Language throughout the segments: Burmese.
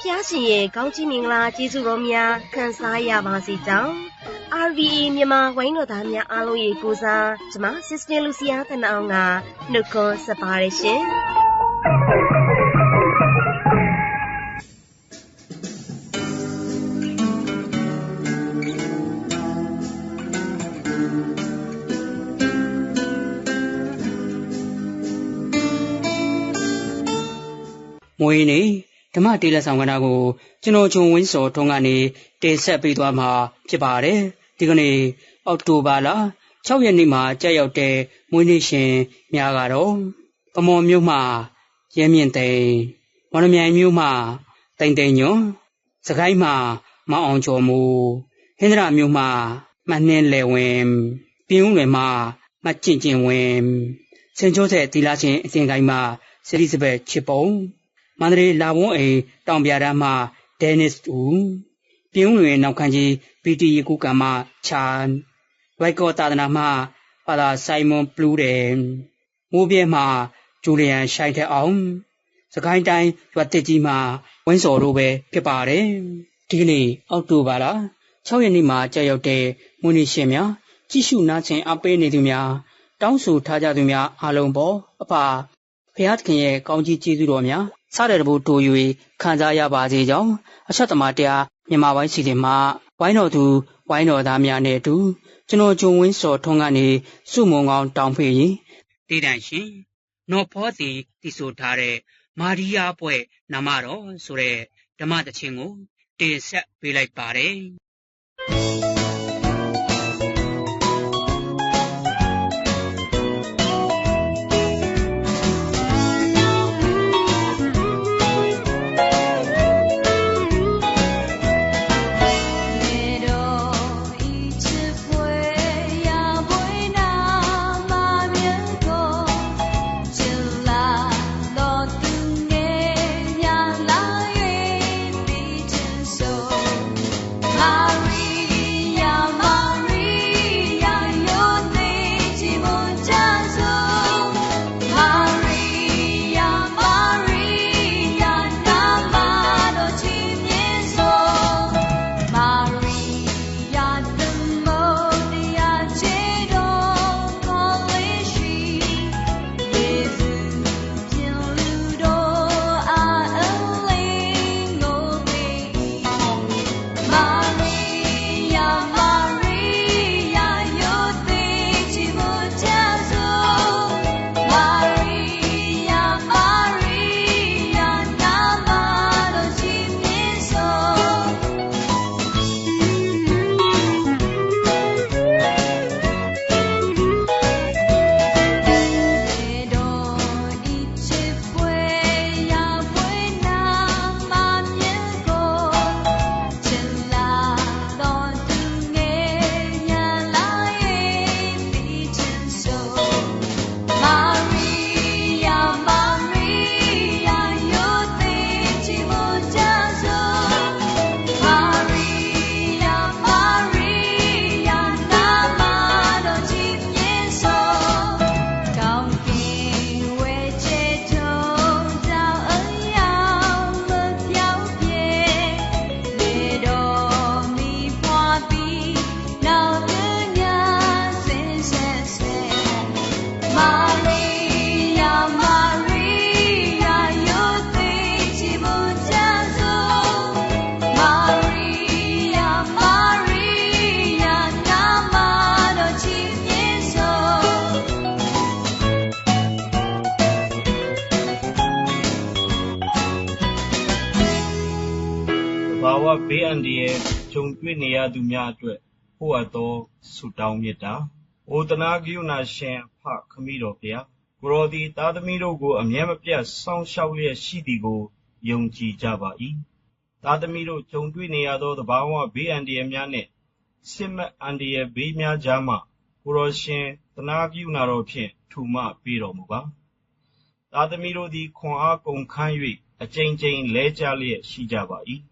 ဖျားရှင်ရဲ့ကောင်းချီးမင်္ဂလာကျေးဇူးတော်များခံစားရပါစေကြောင်း RVE မြန်မာဝိုင်းတော်သားများအားလုံးရေကိုစားကျမ Sister Lucia တနအောင်ကနှုတ်ခွန်းဆက်ပါတယ်ရှင်မွေးနေ့ ဓမ္မတေးလက်ဆောင်ကဏ္ဍကိုကျွန်တော်ဂျုံဝင်းစောထွန်းကနေတင်ဆက်ပေးသွားမှာဖြစ်ပါတယ်ဒီကနေ့အောက်တိုဘာလ6ရက်နေ့မှာကြာရောက်တဲ့မွေးနေ့ရှင်များကတော့ပမော်မြို့မှာရဲမြင့်သိန်းမော်လမြိုင်မြို့မှာတိန်တိန်ညွန်းစကိုင်းမှာမောင်အောင်ကျော်မူဟင်္ဒရာမြို့မှာမနှင်းလေဝင်ပြင်းဦးလွယ်မှာမကျင့်ကျင်ဝင်စင်ချိုးတဲ့တီလာချင်းအစဉ်ကိုင်းမှာဆီလီဇဘက်ချစ်ပုံ မန္တလေးလာဝန်းအိမ်တောင်ပြားမှာဒဲနစ်ဦးပြင်းဦးလွယ်နောက်ခန်းကြီးပီတီယကုကံမှာချာဝိုက်ကောသာသနာမှာပါလာဆိုင်မွန်ဘလူးတယ်မိုးပြဲမှာဂျူလီယန်ရှိုင်ထက်အောင်စကိုင်းတိုင်းရွာတစ်ကြီးမှာဝင်းစော်တို့ပဲဖြစ်ပါတယ်ဒီကနေ့အောက်တိုဘာလ6ရက်နေ့မှာကြာရောက်တဲ့မွေးနေ့ရှင်များကြည့်ရှုနားဆင်အပေးနေသူများတောင်းဆိုထားကြသူများအားလုံးပေါ်အဖဖျားသခင်ရဲ့ကောင်းကြီးကျေးဇူးတော်များ စတဲ့တဘူတူ၍ခံစားရပါစေကြောင်းအချက်သမားတရားမြန်မာပိုင်းစီစဉ်မှာဝိုင်းတော်သူဝိုင်းတော်သားများနဲ့အတူကျွန်တော်ဂျုံဝင်းစော်ထွန်းကနေစုမုံကောင်းတောင်းဖေးရင်တည်တံရှင်နော်ဖောစီတည်ဆိုထားတဲ့မာရီယာပွဲနာမတော်ဆိုတဲ့ဓမ္မတခြင်းကိုတင်ဆက်ပေးလိုက်ပါတယ် ဘေးအန္တရာယ်ကြုံတွေ့နေရသူများအတွက်ပို့အပ်သောဆုတောင်းမေတ္တာ။အိုသနားကရုဏာရှင်အဖခမည်းတော်ဘုရား၊ကိုယ်တော်သည်သားသမီးတို့ကိုအမြဲမပြတ်စောင့်ရှောက်လျက်ရှိသည်ကိုယုံကြည်ကြပါ၏။သားသမီးတို့ကြုံတွေ့နေရသောသဘာဝဘေးအန္တရာယ်များနှင့်စစ်မက်အန္တရာယ်ဘေးများကြားမှကိုတော်ရှင်သနာကရုဏာတော်ဖြင့်ထူမပေးတော်မူပါ။သားသမီးတို့သည်ခွန်အားကုန်ခန်း၍အကြိမ်ကြိမ်လဲကြလျက်ရှိကြပါ၏။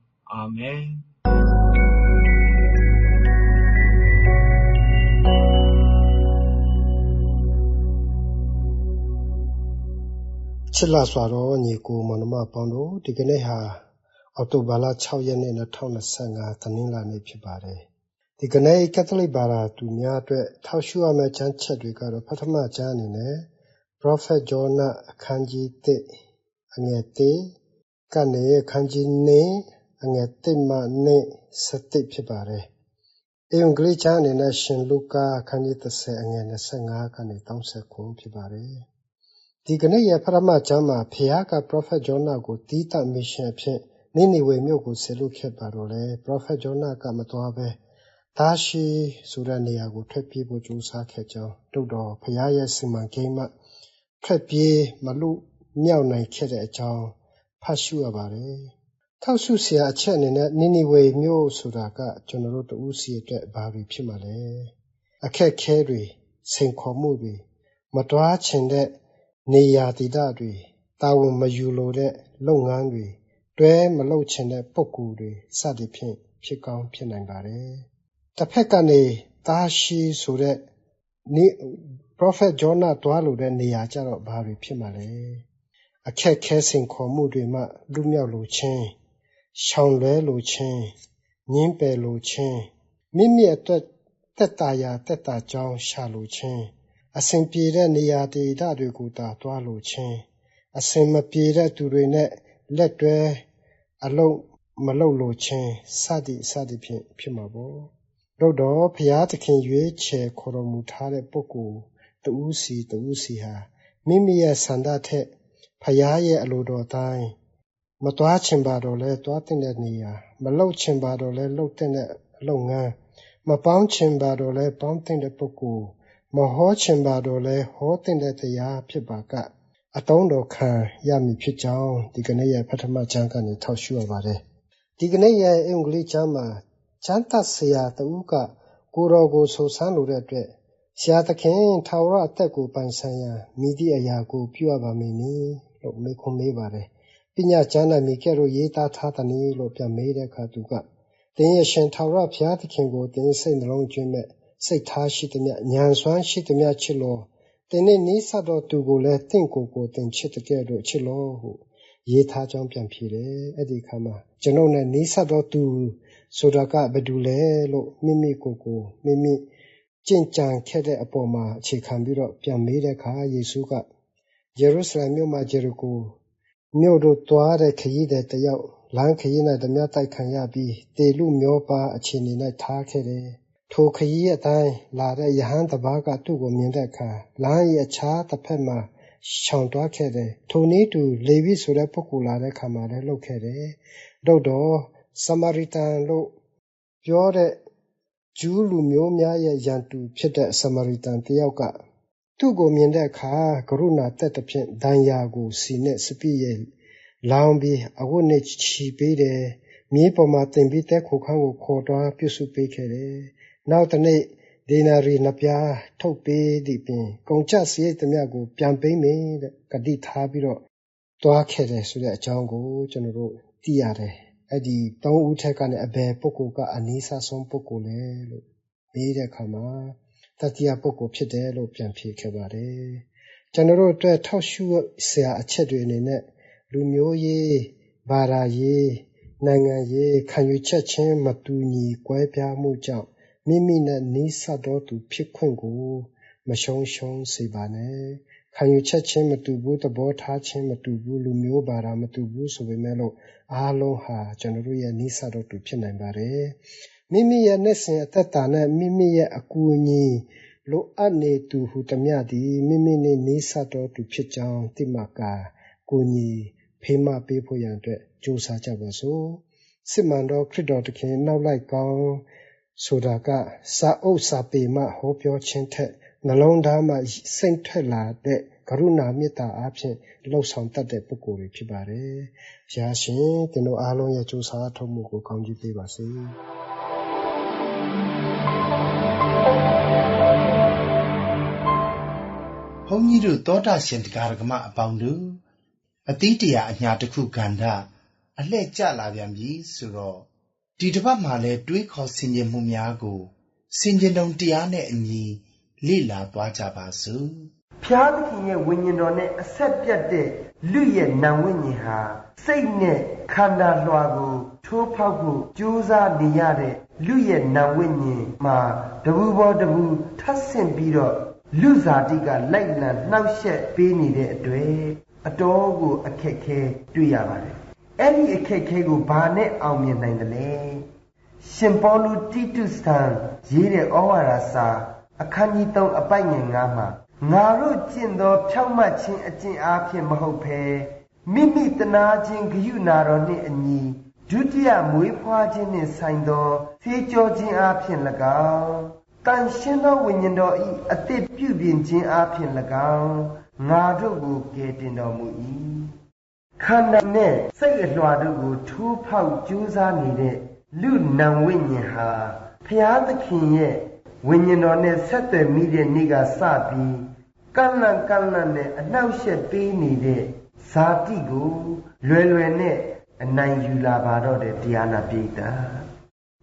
အာမင်ချစ်လာစွာတော့ညီကိုမနမပေါင်းတို့ဒီကနေ့ဟာအောက်တိုဘာလ6ရက်နေ့2025တနင်္လာနေ့ဖြစ်ပါတယ်ဒီကနေ့ကက်သလစ်ဘာသာသူများအတွက်ထောက်ရှုရမယ့်ကျမ်းချက်တွေကတော့ပထမကျမ်းအနေနဲ့ Prophet Jonah အခန်းကြီး1အငယ်1ကနေအခန်းကြီး2 အငယ်1မှ2 7ဖြစ်ပါတယ်အင်္ဂလိပ်ကျမ်းအနေနဲ့ရှင်လုကာအခန်းကြီး30အငယ်25ကနေ39ဖြစ်ပါတယ်ဒီကနေ့ရဲ့ပထမကျမ်းမှာဖခင်က Prophet Jonah ကိုတီးတမစ်ရှင်အဖြစ်နိနေဝေမြို့ကိုဆေလွတ်ခဲ့ပါတော့လေ Prophet Jonah ကမသွားဘဲဒါရှိဆိုတဲ့နေရာကိုထွက်ပြေးဖို့ကြိုးစားခဲ့ကြောင်းတို့တော်ဖခင်ရဲ့စီမံကိန်းမှထွက်ပြေးမလို့မြောက်နိုင်ခဲ့တဲ့အကြောင်းဖတ်ရှုရပါတယ်။ ထောက်ရှုစရာအချက်အနေနဲ့နိနေဝေမြို့ဆိုတာကကျွန်တော်တို့တဦးစီအတွက်ဘာတွေဖြစ်မှာလဲ။အခက်ခဲတွေစိန်ခေါ်မှုတွေမတွားချင်တဲ့နေရာဒေသတွေတာဝန်မယူလိုတဲ့လုပ်ငန်းတွေတွဲမလုပ်ချင်တဲ့ပုံကူတွေစသည်ဖြင့်ဖြစ်ကောင်းဖြစ်နိုင်ပါတယ်။တစ်ဖက်ကနေတာရှိဆိုတဲ့နိ Prophet Jonah တွားလို့တဲ့နေရာကြတော့ဘာတွေဖြစ်မှာလဲ။အခက်ခဲစင်ခေါ်မှုတွေမှလူမြောက်လိုခြင်း ရှောင်လွဲလိုခြင်းညင်းပယ်လိုခြင်းမိမိအတွက်တက်တာရာတက်တာကြောင်းရှာလိုခြင်းအစဉ်ပြေတဲ့နေရာဒေသတွေကိုသာတွားလိုခြင်းအစဉ်မပြေတဲ့သူတွေနဲ့လက်တွဲအလုံးမလုပ်လိုခြင်းစသည်စသည်ဖြင့်ဖြစ်မှာပေါ့တို့တော့ဘုရားသခင်ရွေးချယ်ခေါ်တော်မူထားတဲ့ပုဂ္ဂိုလ်တူးစီတူးစီဟာမိမိရဲ့ဆန္ဒထက်ဖရားရဲ့အလိုတော်တိုင်း မတွားချင်ပါတော့လဲတွားတဲ့နေရာမလှုပ်ချင်ပါတော့လဲလှုပ်တဲ့အလုပ်ငန်းမပေါင်းချင်ပါတော့လဲပေါင်းတဲ့ပုဂ္ဂိုလ်မဟောချင်ပါတော့လဲဟောတဲ့တရားဖြစ်ပါကအတုံးတော်ခံရမည်ဖြစ်ကြောင်းဒီကနေ့ရဲ့ပထမကျမ်းကနေထောက်ရှုရပါတယ်ဒီကနေ့ရဲ့အင်္ဂလိပ်ကျမ်းမှာကျမ်းသတ်ဆရာတဦးကကိုတော်ကိုဆိုဆန်းလိုတဲ့အတွက်ဆရာသခင်ထာဝရအသက်ကိုပိုင်ဆိုင်ရန်မိသည့်အရာကိုပြုရပါမည်နည်းလို့မေးခွန်းမေးပါတယ် ပညာကျမ်း၌မိခဲ့လို့ရေးသားထားသည်နည်းလို့ပြန်မေးတဲ့အခါသူကတင်းရဲ့ရှင်ထာဝရဘုရားသခင်ကိုတင်းစိတ်နှလုံးကျွင်းမဲ့စိတ်ထားရှိသည်မြဉာဏ်စွမ်းရှိသည်မြချစ်လို့တင်းနဲ့နီးစပ်တော်သူကိုလည်းတင့်ကိုကိုတင်ချစ်တဲ့တို့ချစ်လို့ဟုရေးထားကြောင်းပြန်ဖြေတယ်အဲ့ဒီခါမှာကျွန်ုပ်နဲ့နီးစပ်တော်သူဆိုတာကဘယ်သူလဲလို့မိမိကိုယ်ကိုမိမိကျင့်ကြံခဲ့တဲ့အပေါ်မှာအခြေခံပြီးတော့ပြန်မေးတဲ့အခါယေရှုကယေရုရှလင်မြို့မှာဂျေရကို မြို့တို့သွားတဲ့ ခရီးသည်တယောက် လမ်းခရီး၌ဓမြတိုက်ခံရပြီးတေလူမျောပါအခြေအနေ၌ထားခဲ့တယ်။ထိုခရီးအတိုင်းလာတဲ့ယဟန်တပါးက သူ့ကိုမြင်တဲ့အခါ လမ်း၏အခြားတစ်ဖက်မှာ ရှောင်သွားခဲ့တယ်။ထိုနည်းတူ လေဝိဆိုတဲ့ ပုဂ္ဂိုလ်လာတဲ့အခါမှာလည်းလှုပ်ခဲ့တယ်။သို့တော့စမာရိတန်လို့ပြောတဲ့ ဂျူးလူမျိုးများရဲ့ ရန်သူဖြစ်တဲ့စမာရိတန်တယောက်က သူ့ကိုမြင်တဲ့အခါကရုဏာသက်သဖြင့်ဒဏ်ရာကိုဆီနှင့်စပျစ်ရည်လောင်းပြီးအဝတ်နှင့်ချီပေးတယ်။မြေးပေါ်မှာတင်ပြီးတည်းခိုခန်းကိုခေါ်သွားပြုစုပေးခဲ့တယ်။နောက်တနေ့ဒေနာရီနှစ်ပြားထုတ်ပေးသည့်ပြင်ကုန်ကျစရိတ်သမျှကို ပြန်ပေးမယ်တဲ့ကတိထားပြီးတော့သွားခဲ့တယ်ဆိုတဲ့အကြောင်းကိုကျွန်တော်တို့သိရတယ်။အဲ့ဒီသုံးဦးထက်ကနေအဘယ်ပုဂ္ဂိုလ်ကအနည်းဆုံးပုဂ္ဂိုလ်လဲလို့မေးတဲ့အခါမှာ တတိယပုဂ္ဂိုလ်ဖြစ်တယ်လို့ပြန်ဖြေခဲ့ပါတယ်။ကျွန်တော်တို့အတွက်ထောက်ရှုဆရာအချက်တွေအနေနဲ့လူမျိုးရေးဘာသာရေးနိုင်ငံရေးခံယူချက်ချင်းမတူညီကွဲပြားမှုကြောင့်မိမိနဲ့နီးစပ်သောသူဖြစ်ခွင့်ကိုမရှုံးရှုံးစေပါနဲ့ခံယူချက်ချင်းမတူဘူးသဘောထားချင်းမတူဘူးလူမျိုးဘာသာမတူဘူးဆိုပေမဲ့လို့အားလုံးဟာကျွန်တော်တို့ရဲ့နီးစပ်သောသူဖြစ်နိုင်ပါတယ် မိမိရဲ့နဲ့စဉ်အသက်တာနဲ့မိမိရဲ့အကူအညီလိုအပ်နေသူဟုတမျှသည်မိမိနဲ့နီးစပ်သောသူဖြစ်ကြောင်းသိမှကာကိုညီဖေးမပေးဖို့ရန်အတွက်ကြိုးစားကြပါစို့စစ်မှန်သောခရစ်တော်သခင်နောက်လိုက်ကောင်းဆိုတာကစာအုပ်စာပေမှဟောပြောခြင်းထက်နှလုံးသားမှစိတ်ထွက်လာတဲ့ကရုဏာမေတ္တာအားဖြင့်လှုပ်ဆောင်တတ်တဲ့ပုဂ္ဂိုလ်တွေဖြစ်ပါတယ်။ရာရှင်တင်တို့အားလုံးရဲ့ကြိုးစားထုတ်မှုကိုကောင်းချီးပေးပါစေ။ ဘုန်းကြီးတို့သောတာရှင်တရားဓမ္မအပေါင်းတို့အသီးတရားအညာတစ်ခုကန္တာအလှဲ့ကျလာပြန်ပြီဆိုတော့ဒီတစ်ပတ်မှာလဲတွေးခေါ်ဆင်ခြင်မှုများကိုဆင်ခြင်တုံတရားနဲ့အညီလေ့လာသွားကြပါစို့ဖျားသခင်ရဲ့ဝိညာဉ်တော်နဲ့အဆက်ပြတ်တဲ့လူရဲ့နာဝိညာဉ်ဟာစိတ်နဲ့ခန္ဓာလွှာကိုထိုးဖောက်ဖို့ကြိုးစားနေရတဲ့ လူရဲ့နာဝိညာဉ်မှာတပူပေါ်တပူထပ်ဆင့်ပြီးတော့လူဇာတိကလိုက်လံနှောက်ယှက်ပေးနေတဲ့အတွက်အတော်ကိုအခက်ခဲတွေ့ရပါတယ်အဲ့ဒီအခက်ခဲကိုဘာနဲ့အောင်မြင်နိုင်သလဲရှင်ပေါလုတိတုစံရေးတဲ့ဩဝါဒစာအခန်းကြီး3အပိုက်ငယ်9မှာငါတို့ကျင့်သော ဖြောင့်မတ်ခြင်းအကျင့်အားဖြင့်မဟုတ်ဘဲမိမိတနာခြင်းဂယုဏတော်နှင့်အညီ ဒုတိယမွေးဖွားခြင်းနှင့်ဆိုင်သောသေကြောခြင်းအားဖြင့်၎င်းတန်ရှင်းသောဝိညာဉ်တော်၏အသစ်ပြုပြင်ခြင်းအားဖြင့်၎င်းငါတို့ကိုကယ်တင်တော်မူ၏ခန္ဓာနဲ့စိတ်အလွှာတို့ကိုထိုးဖောက်ကြိုးစားနေတဲ့လူနံဝိညာဉ်ဟာဖျားသခင်ရဲ့ဝိညာဉ်တော်နဲ့ဆက်သွယ်မိတဲ့နေ့ကစပြီးကန့်လန့်ကန့်လန့်နဲ့အနှောက်အယှက်ပေးနေတဲ့ဇာတိကိုလွယ်လွယ်နဲ့ အနိုင်ယူလာပါတော့တဲ့တရားနာပိဋက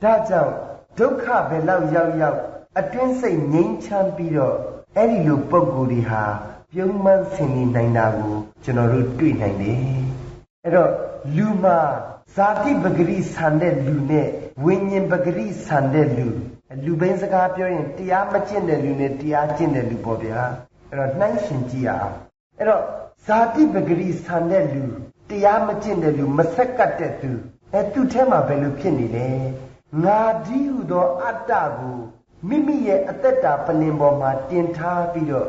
ဒါကြောင့်ဒုက္ခဘယ်လောက်ရောက်ရောက်အတွင်းစိတ်ငြိမ်းချမ်းပြီးတော့အဲ့ဒီလိုပုံကိုယ်တွေဟာပြုံးမှန်းဆင်နေနိုင်တာကိုကျွန်တော်တို့တွေ့နိုင်တယ်အဲ့တော့လူမှာဇာတိပဂရိဆန်တဲ့လူနဲ့ဝိညာဉ်ပဂရိဆန်တဲ့လူလူဘင်းစကားပြောရင်တရားမကျင့်တဲ့လူနဲ့တရားကျင့်တဲ့လူပေါ့ဗျာအဲ့တော့နှိုင်းရှင်ကြည့်ရအောင်အဲ့တော့ဇာတိပဂရိဆန်တဲ့လူ တရားမကျင့်တဲ့လူမဆက်ကတ်တဲ့သူအဲသူ့ထဲမှာဘယ်လိုဖြစ်နေလဲငါဒီဟုသောအတ္တကိုမိမိရဲ့အသက်တာပလင်ပေါ်မှာတင်ထားပြီးတော့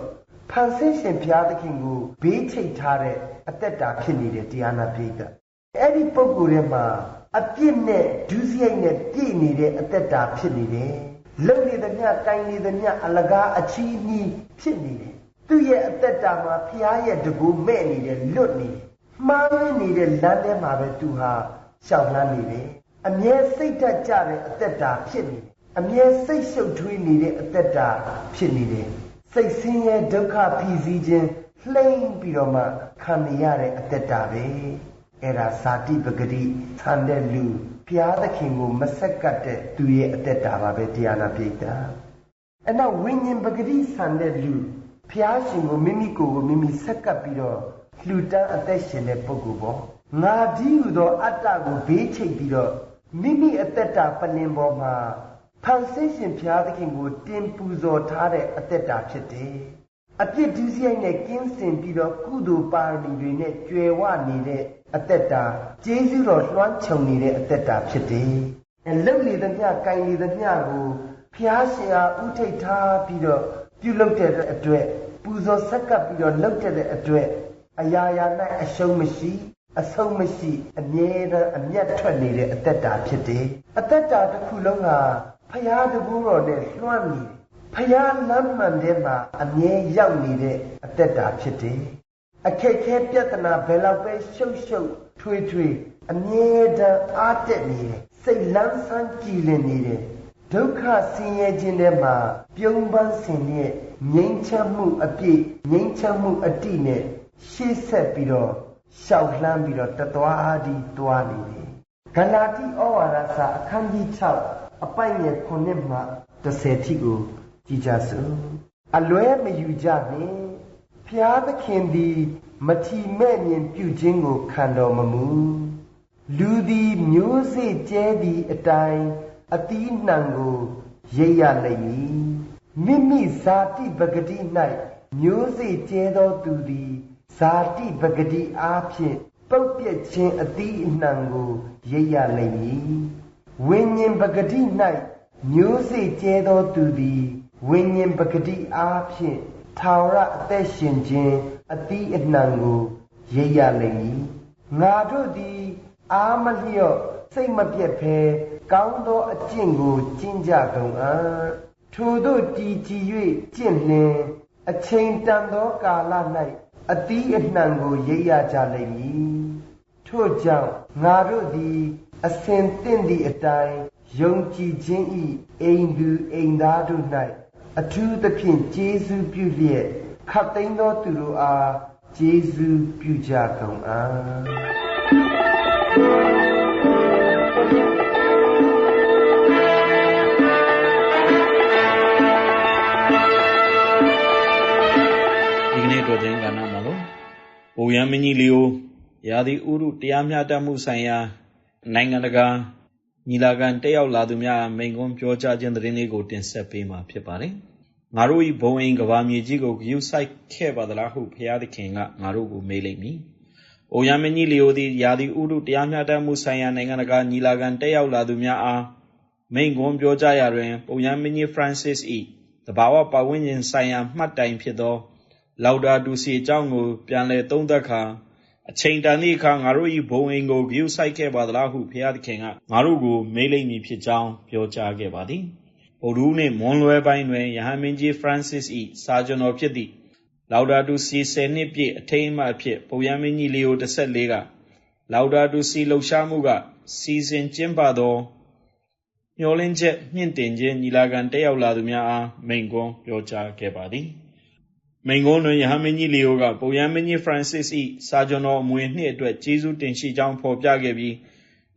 ဖန်ဆင်းရှင်ဘုရားသခင်ကိုဘေးချိတ်ထားတဲ့အသက်တာဖြစ်နေတဲ့တရားနာပိဋကအဲ့ဒီပုံကိုယ်ထဲမှာအပြစ်နဲ့ဒုစရိုက်နဲ့ပြည့်နေတဲ့အသက်တာဖြစ်နေတယ်လုံနေသမျှကိုင်းနေသမျှအလကားအချီးနှီးဖြစ်နေတယ်သူ့ရဲ့အသက်တာမှာဘုရားရဲ့တကူမဲ့နေတယ်လွတ်နေတယ် မှားရင်းနေတဲ့လမ်းထဲမှာပဲသူဟာရှောင်လန်းနေတယ်အမြဲစိတ်ဓာတ်ကြတဲ့အသက်တာဖြစ်နေတယ်အမြဲစိတ်ရှုပ်ထွေးနေတဲ့အသက်တာဖြစ်နေတယ်စိတ်ဆင်းရဲဒုက္ခဖြစ်စည်းခြင်းလှိမ့်ပြီးတော့မှခံနေရတဲ့အသက်တာပဲအဲ့ဒါဇာတိပဂတိဆန်တဲ့လူဘုရားသခင်ကိုမဆက်ကပ်တဲ့သူရဲ့အသက်တာပါပဲတရားနာပိဋကအဲ့တော့ဝိညာဉ်ပဂတိဆန်တဲ့လူဘုရားရှင်ကိုမိမိကိုယ်ကိုမိမိဆက်ကပ်ပြီးတော့ လှူဒန်းအသက်ရှင်တဲ့ပုဂ္ဂိုလ်ပေါ့ငါဒီဟုသောအတ္တကိုဘေးချိတ်ပြီးတော့မိမိအသက်တာပလင်ပေါ်မှာဖန်ဆင်းရှင်ဘုရားသခင်ကို တင်ပူဇော်ထားတဲ့အသက်တာဖြစ်တယ်အပြစ်ဒုစရိုက်နဲ့ကင်းစင်ပြီးတော့ကုသိုလ်ပါရမီတွေနဲ့ကြွယ်ဝနေတဲ့အသက်တာကျေးဇူးတော်လွှမ်းခြုံနေတဲ့အသက်တာဖြစ်တယ်အလုတ်လေသမျှ၊ကင်လေသမျှကိုဘုရားရှင်အားဥထိတ်ထားပြီးတော့ပြုလုပ်တဲ့အတွက်ပူဇော်ဆက်ကပ်ပြီးတော့လုပ်တဲ့အတွက် အရာရာ၌အရှုံးမရှိအဆုံးမရှိအမြဲတမ်းအမျက်ထွက်နေတဲ့အသက်တာဖြစ်တယ်အသက်တာတစ်ခုလုံးဟာဖရာတကူတော်နဲ့လွှမ်းနေတယ်ဖရာလမ်းမှန်ထဲမှာအမြဲရောက်နေတဲ့အသက်တာဖြစ်တယ်အခက်ခဲပြဿနာဘယ်လောက်ပဲရှုပ်ရှုပ်ထွေးထွေးအမြဲတမ်းအားတက်နေတယ်စိတ်လန်းဆန်းကြည်လင်နေတယ်ဒုက္ခဆင်းရဲခြင်းထဲမှာပြုံးပန်းဆင်တဲ့ငြိမ်းချမ်းမှုအပြည့်ငြိမ်းချမ်းမှုအတိနဲ့ ရှေ့ဆက်ပြီးတော့ရှောက်လှမ်းပြီးတော့တသွားဒီသွားနေတယ်ဂလာတိဩဝါဒစာအခန်းကြီး6အပိုင်ငယ်9မှ10ထိကိုကြည်ကြစို့အလွဲမယူကြနှင့်ဖျားသခင်သည်မထီမဲ့မြင်ပြုခြင်းကိုခံတော်မမူလူသည်မျိုးစေ့ကျဲသည့်အတိုင်းအသီးနှံကိုရိပ်ရလိမ့်မည်မိမိဇာတိပဂတိ၌မျိုးစေ့ကျဲသောသူသည် ဇာတိပဂတိအားဖြင့်ပုတ်ပြက်ခြင်းအသီးအနှံကိုရိပ်ရလိမ့်မည်ဝိညာဉ်ပဂတိ၌မျိုးစေ့ကျဲသောသူသည်ဝိညာဉ်ပဂတိအားဖြင့်ထာဝရအသက်ရှင်ခြင်းအသီးအနှံကိုရိပ်ရလိမ့်မည်ငါတို့သည် အာမလျော့စိတ်မပြတ်ဘဲကောင်းသောအကျင့်ကိုကျင့်ကြကုန်အံ့ထိုတို့တည်ကြည်၍ကျင့်လျင်အချိန်တန်သောကာလ၌ အသီးအနှံကိုရိပ်ရကြလိမ့်မည်ထို့ကြောင့်ငါတို့သည် အစဉ်တင့်သည့်အတိုင်းယုံကြည်ခြင်းဤအိမ်သူအိမ်သားတို့၌အထူးသဖြင့်ကျေးဇူးပြုလျက်ခတ်သိမ်းသောသူတို့အားကျေးဇူးပြုကြကုန်အံ့ ဘုံရမင်းကြီးလီယိုရာသီဥရုတရားမျှတမှုဆိုင်ရာ နိုင်ငံတကာညီလာခံတက်ရောက်လာသူများမိန့်ခွန်းပြောကြားခြင်းသတင်းလေးကိုတင်ဆက်ပေးမှာဖြစ်ပါတယ်။ငါတို့ဤဘုံအိမ်ကဘာမြေကြီးကိုဂရုစိုက်ခဲ့ပါသလားဟုဘုရားသခင်ကငါတို့ကိုမေးလိမ့်မည်။အိုရမင်းကြီးလီယိုသည်ရာသီဥတုတရားမျှတမှုဆိုင်ရာနိုင်ငံတကာညီလာခံတက်ရောက်လာသူများအားမိန့်ခွန်းပြောကြားရာတွင်ပုံရမင်းကြီး Francis ၏တဘာဝပတ်ဝန်းကျင်ဆိုင်ရာမှတ်တိုင်ဖြစ်သော လောက်ဒါတူစီအကြောင်းကို ပြန်လည်သုံးသပ်ခါအချိန်တန်သည့်အခါငါတို့၏ဘုံအိမ်ကိုဂရုစိုက်ခဲ့ပါသလားဟုဘုရားသခင်ကငါတို့ကိုမေးလိမ့်မည်ဖြစ်ကြောင်းပြောကြားခဲ့ပါသည်။ဗုဒ္ဓဦးနှင့်မွန်လွယ်ပိုင်းတွင်ယဟန်မင်းကြီး Francis ၏စာကျွန်တော်ဖြစ်သည့်လောက်ဒါတူစီ10နှစ်ပြည့်အထိမ်းအမှတ်အဖြစ်ပုပ်ရမင်းကြီးလီယို14ကလောက်ဒါတူစီလှုပ်ရှားမှုကစီစဉ်ကျင်းပသောမျှော်လင့်ချက်မြင့်တင်ခြင်းညီလာခံတက်ရောက်လာသူများအားမိန့်ခွန်းပြောကြားခဲ့ပါသည်။ မိန့်ခွန်းတွင် ရဟန်းမင်းကြီး လီယိုက ပုပ်ရဟန်းမင်းကြီး Francis ၏စာကျွန်တော်အမွေအနှစ်အတွက် ကျေးဇူးတင်ရှိကြောင်း ဖော်ပြခဲ့ပြီး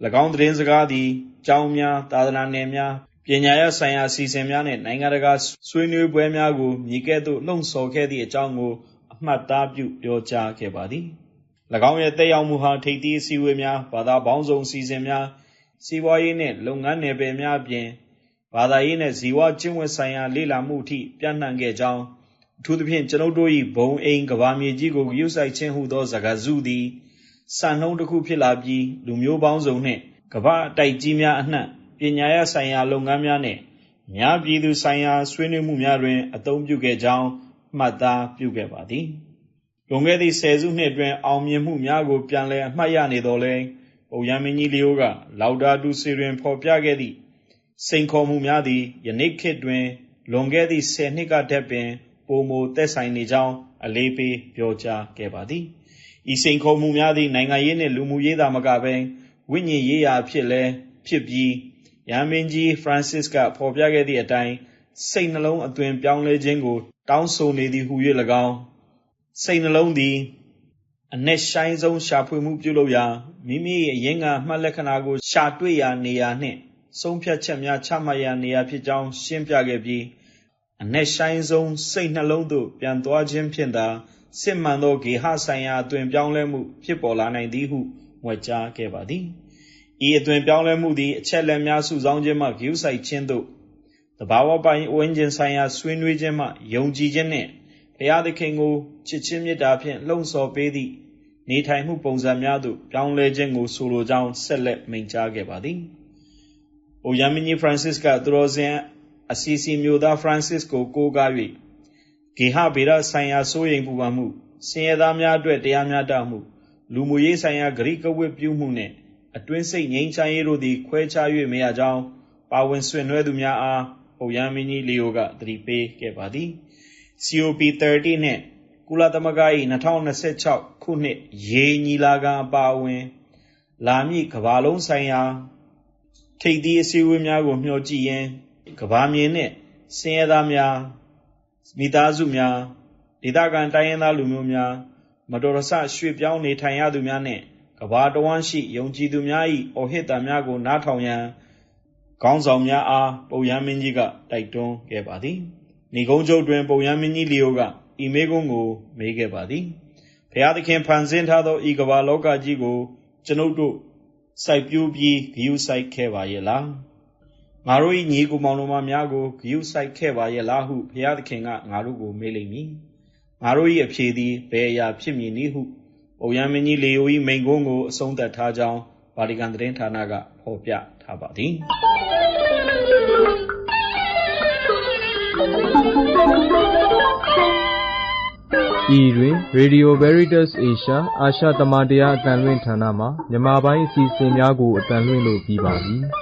၎င်းသတင်းစကားသည် ကျောင်းများ၊သာသနာနယ်များ၊ပညာရပ်ဆိုင်ရာ အစီအစဉ်များနှင့် နိုင်ငံတကာ ဆွေးနွေးပွဲများကို မည်ကဲ့သို့ လှုံ့ဆော်ခဲ့သည့်အကြောင်းကို အမှတ်အသားပြု ပြောကြားခဲ့ပါသည်။၎င်းရဲ့ သက်ရောက်မှုဟာ ထိပ်သီးအစည်းအဝေးများ၊ဘာသာပေါင်းစုံ အစီအစဉ်များ၊စီးပွားရေးနှင့် လုပ်ငန်းနယ်ပယ်များအပြင် ဘာသာရေးနှင့် ဇီဝကျင့်ဝတ်ဆိုင်ရာ လေ့လာမှုအထိ ပျံ့နှံ့ခဲ့ကြောင်း အထူးသဖြင့်ကျွန်ုပ်တို့၏ဘုံအိမ်ကဘာမြေကြီးကိုဂရုစိုက်ခြင်းဟုသောစကားစုသည်စံနှုန်းတစ်ခုဖြစ်လာပြီးလူမျိုးပေါင်းစုံနှင့်ကမ္ဘာအတိုက်ကြီးများအနှံ့ပညာရပ်ဆိုင်ရာလုပ်ငန်းများနှင့်များပြည်သူဆိုင်ရာဆွေးနွေးမှုများတွင်အသုံးပြုခဲ့ကြောင်းမှတ်သားပြုခဲ့ပါသည်လွန်ခဲ့သည့်ဆယ်စုနှစ်တွင်အောင်မြင်မှုများကိုပြန်လည်အမှတ်ရနေတော်လဲပုပ်ရမင်းကြီးလျိုးကလောက်ဒါတူစီတွင်ဖော်ပြခဲ့သည့်စိန်ခေါ်မှုများသည်ယနေ့ခေတ်တွင်လွန်ခဲ့သည့်10နှစ်ကတည်းပင် ပိုမိုသက်ဆိုင်နေကြောင်းအလေးပေးပြောကြားခဲ့ပါသည်ဤစိန်ခေါ်မှုများသည့်နိုင်ငံရေးနှင့်လူမှုရေးသာမကဘဲဝိညာဉ်ရေးရာဖြစ်လဲဖြစ်ပြီးရဟန်းမင်းကြီး Francis ကဖော်ပြခဲ့သည့်အတိုင်းစိတ်နှလုံးအသွင်ပြောင်းလဲခြင်းကို တောင်းဆိုနေသည်ဟု၍၎င်းစိတ်နှလုံးသည်အ내ဆိုင်ဆုံးရှာဖွေမှုပြုလုပ်ရာမိမိရဲ့အရင်းခံမှတ်လက္ခဏာကိုရှာတွေ့ရာနေရာနှင့်ဆုံးဖြတ်ချက်များချမှတ်ရာနေရာဖြစ်ကြောင်းရှင်းပြခဲ့ပြီး အနက်ရှိုင်းဆုံးစိတ်နှလုံးသို့ပြန်သွားခြင်းဖြင့်သာစစ်မှန်သောဂေဟဆိုင်ရာအသွင်ပြောင်းလဲမှုဖြစ်ပေါ်လာနိုင်သည်ဟုငွေကြားခဲ့ပါသည်ဤအသွင်ပြောင်းလဲမှုသည်အချက်လက်များစုဆောင်းခြင်းမှဂရုစိုက်ခြင်းသို့။တဘာဝပိုင်ဝန်းကျင်ဆိုင်ရာဆွေးနွေးခြင်းမှယုံကြည်ခြင်းနှင့်ဘုရားသခင်ကိုချစ်ချင်းမေတ္တာဖြင့်လှုံ့ဆော်ပေးသည့်နေထိုင်မှုပုံစံများသို့ပြောင်းလဲခြင်းကိုဆိုလိုကြောင်းဆက်လက်မိန့်ကြားခဲ့ပါသည်။အိုယမင်းကြီးဖရန်စစ်ကသူတော်စင် အစီစီမျိုးသားဖရန်စစ်ကိုကိုးကား၍ဂေဟဗေဒဆိုင်ရာစိုးရိမ်ပူပန်မှုဆင်းရဲသားများအတွက်တရားမျှတမှုလူမှုရေးဆိုင်ရာဂရိကဝတ်ပြုမှုနှင့်အတွင်းစိတ်ငြိမ်းချမ်းရေးတို့သည်ခွဲခြား၍မရကြောင်းပါဝင်ဆွေးနွေးသူများအားပုပ်ရမင်းကြီးလီယိုကသတိပေးခဲ့ပါသည် COP30 နှင့်ကုလသမဂ္ဂ၏2026ခုနှစ်ရေညီလာခံအပါအဝင် လာမည့်ကမ္ဘာလုံးဆိုင်ရာထိပ်သီးအစည်းအဝေးများကိုမျှော်ကြည့်ရင်း ကမ္ဘာမြေနှင့်ဆင်းရဲသားများမိသားစုများဒေသခံတိုင်းရင်းသားလူမျိုးများမတော်တဆရွှေ့ပြောင်းနေထိုင်ရသူများနှင့်ကဘာတဝမ်းရှိယုံကြည်သူများ၏အော်ဟစ်တံများကိုနားထောင်ရန်ခေါင်းဆောင်များအားပုပ်ရမင်းကြီးကတိုက်တွန်းခဲ့ပါသည်။ဏီကုန်းချုပ်တွင်ပုပ်ရမင်းကြီးလီယိုကဤမေကုန်းကိုမေးခဲ့ပါသည်။ဘုရားသခင်ဖန်ဆင်းထားသောဤကဘာလောကကြီးကိုကျွန်ုပ်တို့စိုက်ပျိုးပြီးဂရုစိုက်ခဲ့ပါရဲ့လား။ ငါတို့၏ညီကိုမောင်တို့များကိုဂရုစိုက်ခဲ့ပါရဲ့လားဟုဘုရားသခင်ကငါတို့ကိုမေးလိမ့်မည်။ငါတို့၏အဖြေသည်ဘယ်အရာဖြစ်မည်နည်းဟုပုပ်ရမင်းကြီးလေယို၏မိန့်ခွန်းကိုအဆုံးသတ်ထားကြောင်းဗာတီကန်သတင်းဌာနကဖော်ပြထားပါသည်ဤတွင် Radio Veritas Asia အာရှသမတရားအတန်လွင့်ဌာနမှမြန်မာပိုင်းအစီအစဉ်များကိုအတန်လွင့်လို့ပြီးပါပြီ။